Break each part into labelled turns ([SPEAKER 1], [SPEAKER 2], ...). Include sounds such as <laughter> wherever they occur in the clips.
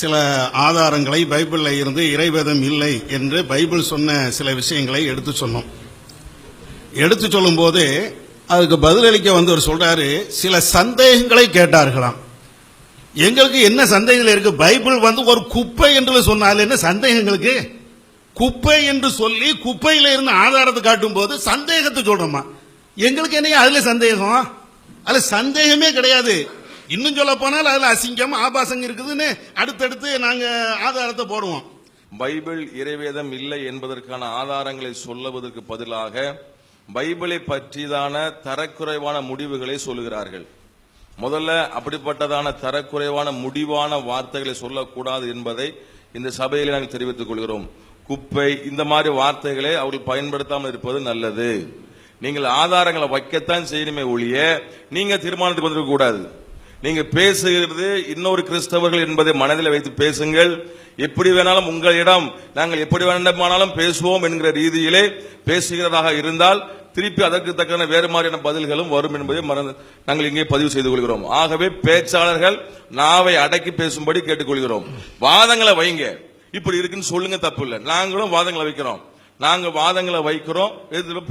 [SPEAKER 1] சில ஆதாரங்களை பைபிளில் இருந்து இறைவேதம் இல்லை என்று பைபிள் சொன்ன சில விஷயங்களை எடுத்து சொன்னோம். எடுத்து சொல்லும்போது அதுக்கு பதிலளிக்க வந்தவர் சொல்றாரு சில சந்தேகங்களை கேட்டார்களாம். எங்களுக்கு என்ன சந்தேகங்கள் இருக்கு? பைபிள் வந்து ஒரு குப்பை என்று சொன்னால் என்ன சந்தேகங்களுக்கு குப்பை என்று சொல்லி குப்பையில இருந்து ஆதாரத்தை காட்டும் போது சந்தேகத்தை சொல்றோமா? எங்களுக்கு என்ன அதுல சந்தேகம்? அதுல சந்தேகமே கிடையாது. இன்னும் சொல்ல போனால் அதுல அசிங்கம் ஆபாசம் இருக்குதுன்னு அடுத்தடுத்து நாங்க ஆதாரத்தை போடுவோம்.
[SPEAKER 2] பைபிள் இறைவேதம் இல்லை என்பதற்கான ஆதாரங்களை சொல்லுவதற்கு பதிலாக பைபிளை பற்றிதான தரக்குறைவான முடிவுகளை சொல்லுகிறார்கள். முதல்ல அப்படிப்பட்டதான தரக்குறைவான முடிவான வார்த்தைகளை சொல்லக்கூடாது என்பதை இந்த சபையில் நாங்கள் தெரிவித்துக் கொள்கிறோம். குப்பை இந்த மாதிரி வார்த்தைகளை அவர்கள் பயன்படுத்தாமல் இருப்பது நல்லது. நீங்கள் ஆதாரங்களை வைக்கத்தான் செய்யணுமே ஒழிய நீங்க தீர்மானத்துக்கு வந்திருக்க கூடாது. நீங்க பேசுகிறது இன்னொரு கிறிஸ்தவர்கள் என்பதை மனதில் வைத்து பேசுங்கள். எப்படி வேணாலும் உங்களிடம் நாங்கள் எப்படி வேண்டுமானாலும் பேசுவோம் என்கிற ரீதியிலே பேசுகிறதாக இருந்தால் திருப்பி அதற்கு தக்கன வேறு மாதிரியான பதில்களும் வரும் என்பதை மறந்து நாங்கள் இங்கே பதிவு செய்து கொள்கிறோம். ஆகவே பேச்சாளர்கள் நாவை அடக்கி பேசும்படி கேட்டுக்கொள்கிறோம். வாதங்களை வைங்க. இப்படி இருக்குன்னு சொல்லுங்க தப்பு இல்லை நாங்களும் வாதங்களை வைக்கிறோம். நாங்கள் வாதங்களை வைக்கிறோம்.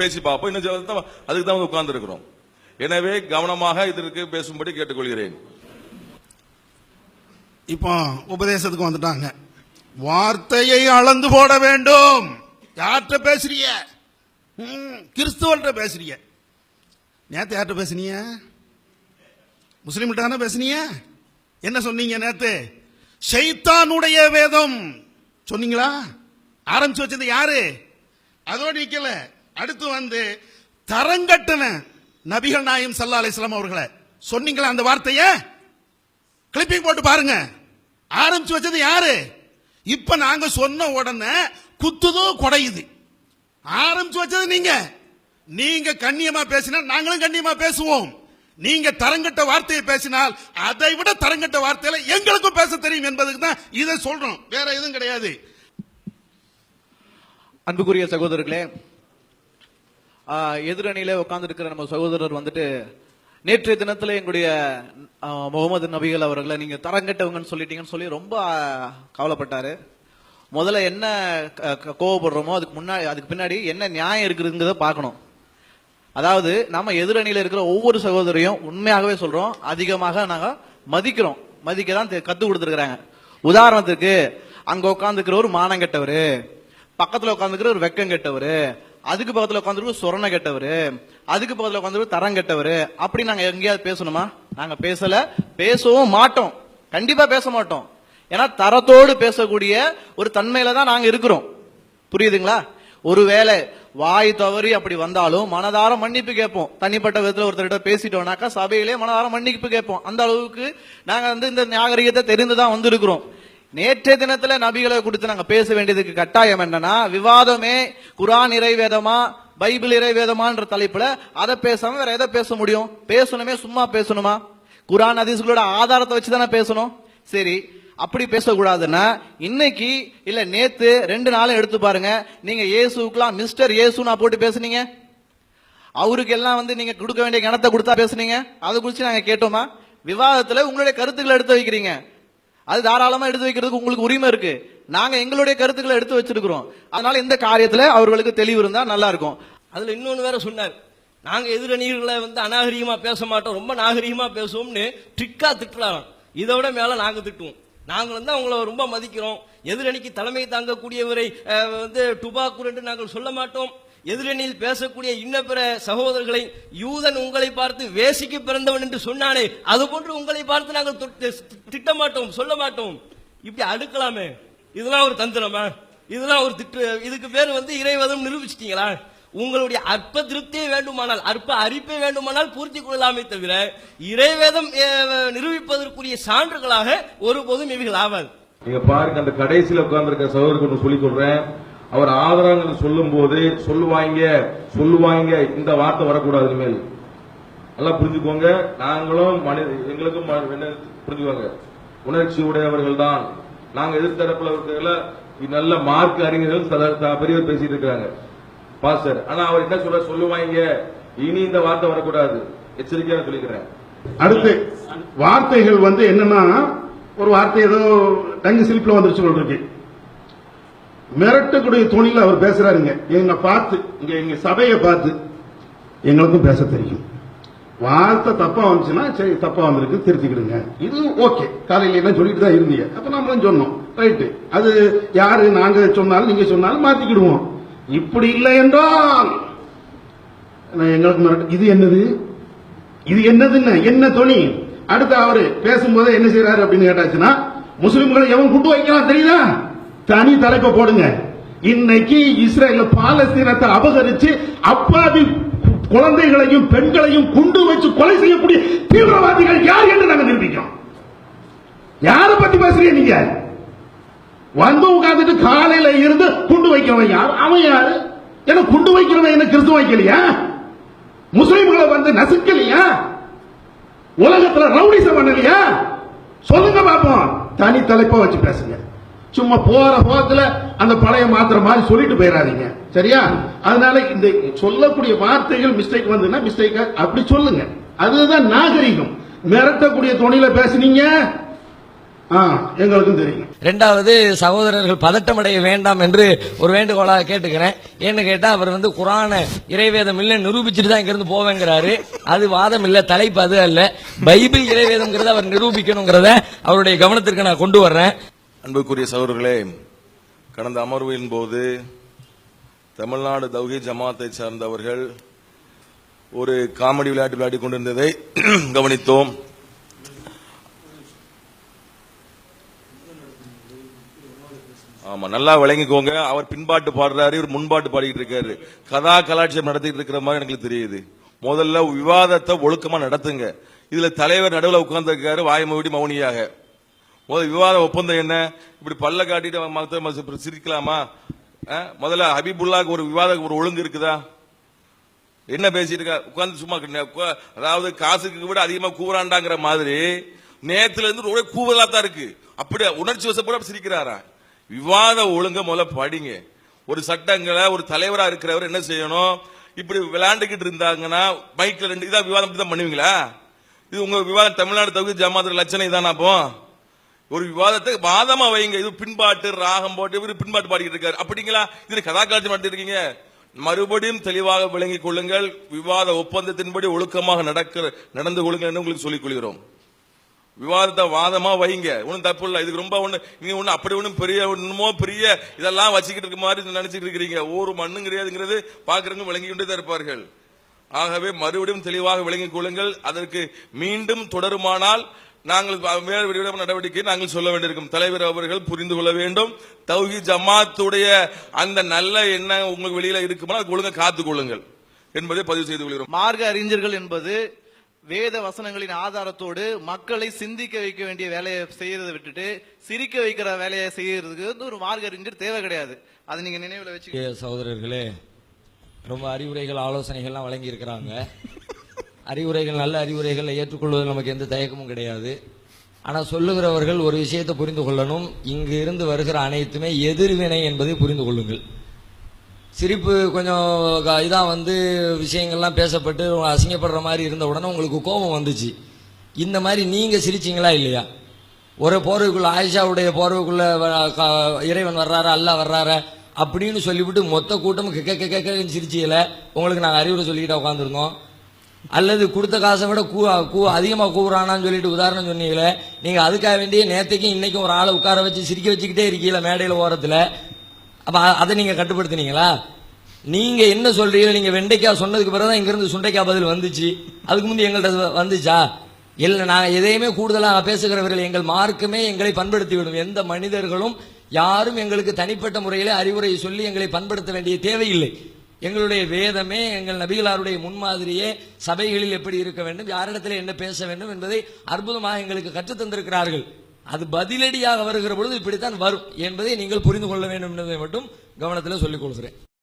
[SPEAKER 2] பேசி பார்ப்போம். இன்னும் அதுக்கு தான் உட்கார்ந்து இருக்கிறோம் எனவே கவனமாக இதற்கு பேசும்படி கேட்டுக்கொள்கிறேன்.
[SPEAKER 1] இப்போ உபதேசத்துக்கு வந்துட்டாங்க. வார்த்தையை அளந்து போட வேண்டும். யார்கிட்ட பேசுறிய கிறிஸ்துவர்கிட்ட கிறிஸ்துவல்கிட்ட பேசுறிய நேத்து யார்கிட்ட பேசுனீங்க? முஸ்லீம்கிட்ட தானே பேசுனீங்க? என்ன சொன்னீங்க நேத்து? ஷைத்தானுடைய வேதம். சொன்னீங்களா? ஆரம்பிச்சு வச்சது யாரு? அதோடு நிக்கல. அடுத்து வந்து தரங்கட்டன. நபிகள் நாயம் சல்லா அலிஸ்லாம் அவர்களை சொன்னீங்களா அந்த வார்த்தையை? கிளிப்பிங் போட்டு பாருங்க. ஆரம்பிச்சு வச்சது யாரு? இப்ப நாங்க சொன்ன உடனே குத்துதோ குடையுது. ஆரம்பிச்சு வச்சது நீங்க. நீங்க கண்ணியமா பேசினா நாங்களும் கண்ணியமா பேசுவோம். நீங்க தரங்கட்ட வார்த்தையை பேசினால் அதை விட தரங்கட்ட வார்த்தையில எங்களுக்கும் பேச தெரியும் என்பதுக்கு தான் இதை சொல்றோம். வேற எதுவும் கிடையாது.
[SPEAKER 3] அன்புக்குரிய சகோதரர்களே எதிரணியில உட்கார்ந்துருக்கிற நம்ம சகோதரர் வந்துட்டு நேற்றைய தினத்துல எங்களுடைய முகமது நபிகள் அவர்களை நீங்க தரங்கட்டவங்கன்னு சொல்லிட்டீங்கன்னு சொல்லி ரொம்ப கவலைப்பட்டாரு. முதல்ல என்ன க- கோவப்படுறோமோ அதுக்கு முன்னாடி அதுக்கு பின்னாடி என்ன நியாயம் இருக்குதுங்கிறத பார்க்கணும். அதாவது நம்ம எதிரணியில இருக்கிற ஒவ்வொரு சகோதரியும் உண்மையாகவே சொல்றோம் அதிகமாக நாங்க மதிக்கிறோம். மதிக்க தான் கத்து கொடுத்துருக்குறாங்க. உதாரணத்துக்கு அங்க உட்காந்துக்கிற ஒரு மானம் கெட்டவர் பக்கத்துல உட்காந்துக்கிற ஒரு வெக்கம் கெட்டவர் அதுக்கு பக்கத்துல உட்காந்துருக்கு சொரண கெட்டவர் அதுக்கு பக்கத்துல உட்காந்துருக்கு தரம் கெட்டவர். அப்படி நாங்க எங்கேயாவது பேசணுமா? நாங்க பேசல. பேசவும் மாட்டோம். கண்டிப்பா பேச மாட்டோம். ஏன்னா தரத்தோடு பேசக்கூடிய ஒரு தன்மையில தான் நாங்க இருக்கிறோம். புரியுதுங்களா? ஒருவேளை வாய் தவறி அப்படி வந்தாலும் மனதார மன்னிப்பு கேட்போம். தனிப்பட்ட விதத்தில் ஒருத்தர்கிட்ட பேசிட்டோம்னாக்கா சபையிலே மனதார மன்னிப்பு கேட்போம். அந்த அளவுக்கு நாங்கள் வந்து இந்த நாகரிகத்தை தெரிந்துதான் வந்திருக்கிறோம். நேற்றைய தினத்துல நபிகளை கொடுத்து நாங்க பேச வேண்டியதுக்கு கட்டாயம் என்னன்னா விவாதமே குரான் இறைவேதமா பைபிள் இறைவேதமான்ற தலைப்புல அதை பேசாம வேற எதை பேச முடியும்? பேசணுமே சும்மா பேசணுமா? குரான் அதிசுகளோட ஆதாரத்தை வச்சு தானே பேசணும்? சரி அப்படி பேசக்கூடாதுன்னா இன்னைக்கு இல்ல நேத்து ரெண்டு நாளும் எடுத்து பாருங்க நீங்க இயேசுக்கெல்லாம் மிஸ்டர் இயேசுனா போட்டு பேசுனீங்க? அவருக்கு எல்லாம் வந்து நீங்க கொடுக்க வேண்டிய கணத்தை கொடுத்தா பேசுனீங்க? அதை குறித்து நாங்க கேட்டோமா? விவாதத்துல உங்களுடைய கருத்துக்களை எடுத்து வைக்கிறீங்க. அது தாராளமா எடுத்து வைக்கிறதுக்கு உங்களுக்கு உரிமை இருக்கு. நாங்க எங்களுடைய கருத்துக்களை எடுத்து வச்சிருக்கிறோம். அதனால இந்த காரியத்துல அவர்களுக்கு தெளிவு இருந்தா நல்லா இருக்கும்.
[SPEAKER 4] அதுல இன்னொன்னு வேற சொன்னார். நாங்க எதிரணிகளை வந்து அநாகரிகமா பேச மாட்டோம். ரொம்ப நாகரிகமா பேசுவோம்னு ட்ரிக்கா திட்டுறாங்க இதை விட மேல நாங்க திட்டுவோம். நாங்கள் வந்து அவங்கள ரொம்ப மதிக்கிறோம். எதிரணிக்கு தலைமை தாங்கக்கூடியவரை வந்து டுபாக்கூர் என்று நாங்கள் சொல்ல மாட்டோம். எதிரணியில் பேசக்கூடிய இன்ன பிற சகோதரர்களை யூதன் உங்களை பார்த்து வேசிக்கு பிறந்தவன் என்று சொன்னானே அது போன்று உங்களை பார்த்து நாங்கள் திட்டமாட்டோம் திட்ட மாட்டோம் சொல்ல மாட்டோம். இப்படி அடுக்கலாமே. இதெல்லாம் ஒரு தந்திரமா? இதெல்லாம் ஒரு திட்டு இதுக்கு பேர் வந்து இறைவதம் நிரூபிச்சிட்டீங்களா? உங்களுடைய அற்ப திருப்தியே வேண்டுமானால் அற்ப அறிப்பை வேண்டுமானால் பூர்த்தி கொள்ளலாமே தவிர இறைவேதம் நிரூபிப்பதற்குரிய சான்றுகளாக ஒருபோதும் இவைகள் ஆவாது.
[SPEAKER 2] நீங்க பாருங்க அந்த கடைசியில் உட்கார்ந்திருக்க சகோதரருக்கு ஒன்று சொல்லிக் கொடுறேன். அவர் ஆதாரங்கள் சொல்லும் போது சொல்லுவாங்க சொல்லுவாங்க இந்த வார்த்தை வரக்கூடாது இனிமேல். நல்லா புரிஞ்சுக்கோங்க. நாங்களும் மனித எங்களுக்கும் புரிஞ்சுக்கோங்க. உணர்ச்சி உடையவர்கள் தான். நாங்க எதிர்த்தரப்புல இருக்கிற நல்ல மார்க் அறிஞர்கள் சில- பெரியவர் பேசிட்டு இருக்காங்க பாஸ்டர் ஆனா அவர் என்ன சொல்ற சொல்லுவாங்க. இனி இந்த வார்த்தை வரக்கூடாது. எச்சரிக்கையா சொல்லிக்கிறேன்.
[SPEAKER 1] அடுத்து வார்த்தைகள் வந்து என்னன்னா ஒரு வார்த்தை ஏதோ டங்கு சிலிப்ல வந்துருச்சு போல் இருக்கு. மிரட்டக்கூடிய துணியில் அவர் பேசுறாருங்க. எங்க பார்த்து இங்க எங்க சபையை பார்த்து எங்களுக்கும் பேச தெரியும். வார்த்தை தப்பா வந்துச்சுன்னா சரி தப்பா வந்திருக்கு திருத்திக்கிடுங்க. இது ஓகே. காலையில என்ன சொல்லிட்டு தான் இருந்தீங்க. அப்ப நம்மளும் சொன்னோம். ரைட்டு அது யாரு நாங்க சொன்னாலும் நீங்க சொன்னாலும் மாத்திக்கிடுவோம். இப்படி இல்லை என்றால் எங்களுக்கு மிரட்டு இது என்னது? இது என்னதுன்னு என்ன துணி? அடுத்து அவரு பேசும்போது என்ன செய்யறாரு அப்படின்னு கேட்டாச்சுன்னா முஸ்லிம்களை எவன் கூட்டு வைக்கலாம் தெரியுதா? தனி தலைப்பை போடுங்க. இன்னைக்கு இஸ்ரேல பாலஸ்தீனத்தை அபகரிச்சு அப்பாவி குழந்தைகளையும் பெண்களையும் குண்டு வச்சு கொலை செய்யக்கூடிய தீவிரவாதிகள் யார் என்று நாங்கள் நிரூபிக்கிறோம். யாரை பத்தி பேசுறீங்க நீங்க? வந்து உட்காந்துட்டு காலையில இருந்து குண்டு வைக்கிறவன் யார்? அவன் யாரு? ஏன்னா குண்டு வைக்கிறவன் என்ன கிறிஸ்துவ வைக்கலையா? முஸ்லிம்களை வந்து நசுக்கலையா? உலகத்துல ரவுடிசம் பண்ணலையா? சொல்லுங்க பாப்போம். தனி தலைப்பா வச்சு பேசுங்க. சும்மா போற போக்குல அந்த பழைய மாத்திர மாதிரி சொல்லிட்டு போயிடாதீங்க சரியா? அதனால இந்த சொல்லக்கூடிய வார்த்தைகள் மிஸ்டேக் வந்ததுன்னா மிஸ்டேக் அப்படி சொல்லுங்க. அதுதான் நாகரிகம். மிரட்டக்கூடிய துணியில பேசுனீங்க. ஆ, எங்களுக்கும் தெரியும்.
[SPEAKER 5] ரெண்டாவது சகோதரர்கள் பதட்டம் அடைய வேண்டாம் என்று ஒரு வேண்டுகோளாக கேட்டுக்கிறேன். ஏன்னு கேட்டா அவர் வந்து குரான இறைவேதம் இல்லை நிரூபிச்சுட்டு தான் இங்கிருந்து போவேங்கிறாரு. அது வாதம் இல்ல தலைப்பு அது அல்ல. பைபிள் இறைவேதம்ங்கிறத அவர் நிரூபிக்கணுங்கிறத அவருடைய கவனத்திற்கு நான் கொண்டு வர்றேன்.
[SPEAKER 2] அன்புக்குரிய சகோதரர்களே கடந்த அமர்வின் போது தமிழ்நாடு தௌஹி ஜமாத்தை சார்ந்தவர்கள் ஒரு காமெடி விளையாட்டு விளையாடி கொண்டிருந்ததை <clears throat> கவனித்தோம். ஆமா நல்லா விளங்கிக்கோங்க. அவர் பின்பாட்டு பாடுறாரு இவர் முன்பாட்டு பாடிக்கிட்டு இருக்காரு. கதா கலாட்சியம் நடத்திட்டு இருக்கிற மாதிரி எனக்கு தெரியுது. முதல்ல விவாதத்தை ஒழுக்கமா நடத்துங்க. இதுல தலைவர் நடுவில் உட்கார்ந்துருக்காரு வாய் மூடி மௌனியாக. முதல்ல விவாத ஒப்பந்தம் என்ன? இப்படி பல்ல காட்டிட்டு மத்த- சிரிக்கலாமா? முதல்ல ஹபீபுல்லாக்கு ஒரு விவாத ஒரு ஒழுங்கு இருக்குதா? என்ன பேசிட்டு இருக்கா? உட்காந்து சும்மா அதாவது காசுக்கு விட அதிகமா கூறாண்டாங்கிற மாதிரி நேத்துல இருந்து ஒரே கூவலா தான் இருக்கு. அப்படி உணர்ச்சி வசப்பட சிரிக்கிறாரா? விவாத ஒழுங்க முதல்ல படிங்க. ஒரு சட்டங்களை ஒரு தலைவரா இருக்கிறவர் என்ன செய்யணும்? இப்படி விளையாண்டுகிட்டு இருந்தாங்கன்னா மைக்ல ரெண்டு இதான் விவாதம் தான் பண்ணுவீங்களா? இது உங்க விவாதம் தமிழ்நாடு தகுதி ஜமாத்திர லட்சணை தானா அப்போ? ஒரு விவாதத்தை வாதமா வைங்க. இது பின்பாட்டு ராகம் போட்டு இவரு பின்பாட்டு பாடிட்டு இருக்காரு. அப்படிங்களா? இது கதாக்காட்சி நடத்திருக்கீங்க மறுபடியும் தெளிவாக விளங்கிக் கொள்ளுங்கள். விவாத ஒப்பந்தத்தின்படி ஒழுக்கமாக நடக்கிற நடந்து கொள்ளுங்கள் என்று உங்களுக்கு சொல்லிக் கொள்கிறோம். விவாதத்தை வாதமா வைங்க. ஒன்றும் தப்பு இல்லை. இதுக்கு ரொம்ப ஒண்ணு நீங்க ஒண்ணு அப்படி ஒண்ணும் பெரிய ஒண்ணுமோ பெரிய இதெல்லாம் வச்சுக்கிட்டு இருக்க மாதிரி நினைச்சிட்டு இருக்கிறீங்க. ஒரு மண்ணும் கிடையாதுங்கிறது பாக்குறவங்க விளங்கி கொண்டே தான் இருப்பார்கள். ஆகவே மறுபடியும் தெளிவாக விளங்கிக் கொள்ளுங்கள். அதற்கு மீண்டும் தொடருமானால் நாங்கள் மேல் வெளியிட நடவடிக்கை நாங்கள் சொல்ல வேண்டியிருக்கும். தலைவர் அவர்கள் புரிந்து கொள்ள வேண்டும். தௌஹி ஜமாத்துடைய அந்த நல்ல எண்ணம் உங்களுக்கு வெளியில இருக்குமா அதுக்கு ஒழுங்கா காத்துக் கொள்ளுங்கள் என்பதை பதிவு செய்து கொள்கிறோம்.
[SPEAKER 3] மார்க்க அறிஞர்கள் என்பது வேத வசனங்களின் ஆதாரத்தோடு மக்களை சிந்திக்க வைக்க வேண்டிய வேலையை செய்யறதை விட்டுட்டு சிரிக்க வைக்கிற வேலையை செய்யறதுக்கு வந்து ஒரு மார்க்க அறிஞர் தேவை கிடையாது. அதை நீங்க நினைவுல வச்சு
[SPEAKER 5] சகோதரர்களே ரொம்ப அறிவுரைகள் ஆலோசனைகள்லாம் வழங்கி இருக்கிறாங்க அறிவுரைகள் நல்ல அறிவுரைகளை ஏற்றுக்கொள்வதில் நமக்கு எந்த தயக்கமும் கிடையாது. ஆனால் சொல்லுகிறவர்கள் ஒரு விஷயத்தை புரிந்து கொள்ளணும். இங்கு இருந்து வருகிற அனைத்துமே எதிர்வினை என்பதை புரிந்து கொள்ளுங்கள். சிரிப்பு கொஞ்சம் க- வந்து விஷயங்கள்லாம் பேசப்பட்டு அசிங்கப்படுற மாதிரி இருந்த உடனே உங்களுக்கு கோபம் வந்துச்சு. இந்த மாதிரி நீங்கள் சிரிச்சீங்களா இல்லையா? ஒரு போர்வைக்குள்ள ஆயிஷாவுடைய போர்வைக்குள்ள இறைவன் வர்றாரா அல்லா வர்றாரா அப்படின்னு சொல்லிவிட்டு மொத்த கூட்டம் கெக்க கெக்க சிரிச்சியில. உங்களுக்கு நாங்கள் அறிவுரை சொல்லிக்கிட்டே உட்காந்துருந்தோம் அல்லது கொடுத்த காசை விட கூ கூ அதிகமாக கூவுறானான்னு சொல்லிட்டு உதாரணம் சொன்னீங்களே நீங்கள் அதுக்காக வேண்டிய நேற்றுக்கும் இன்றைக்கும் ஒரு ஆளை உட்கார வச்சு சிரிக்க வச்சுக்கிட்டே இருக்கீங்கள மேடையில் ஓரத்தில். அப்போ அதை நீங்கள் கட்டுப்படுத்தினீங்களா? நீங்கள் என்ன சொல்கிறீங்களோ நீங்கள் வெண்டைக்காய் சொன்னதுக்கு பிறகு தான் இங்கேருந்து சுண்டைக்காய் பதில் வந்துச்சு. அதுக்கு முந்தைய எங்கள்கிட்ட வந்துச்சா? இல்லை நாங்கள் எதையுமே கூடுதலாக பேசுகிறவர்கள் எங்கள் மார்க்குமே எங்களை பண்படுத்தி விடும் எந்த மனிதர்களும் யாரும் எங்களுக்கு தனிப்பட்ட முறையில் அறிவுரை சொல்லி எங்களை பண்படுத்த வேண்டிய தேவையில்லை. எங்களுடைய வேதமே எங்கள் நபிகளாருடைய முன்மாதிரியே சபைகளில் எப்படி இருக்க வேண்டும் யாரிடத்தில் என்ன பேச வேண்டும் என்பதை அற்புதமாக எங்களுக்கு கற்றுத் தந்திருக்கிறார்கள். அது பதிலடியாக வருகிற பொழுது இப்படித்தான் வரும் என்பதை நீங்கள் புரிந்து கொள்ள வேண்டும் என்பதை மட்டும் கவனத்தில் சொல்லிக் கொள்கிறேன்.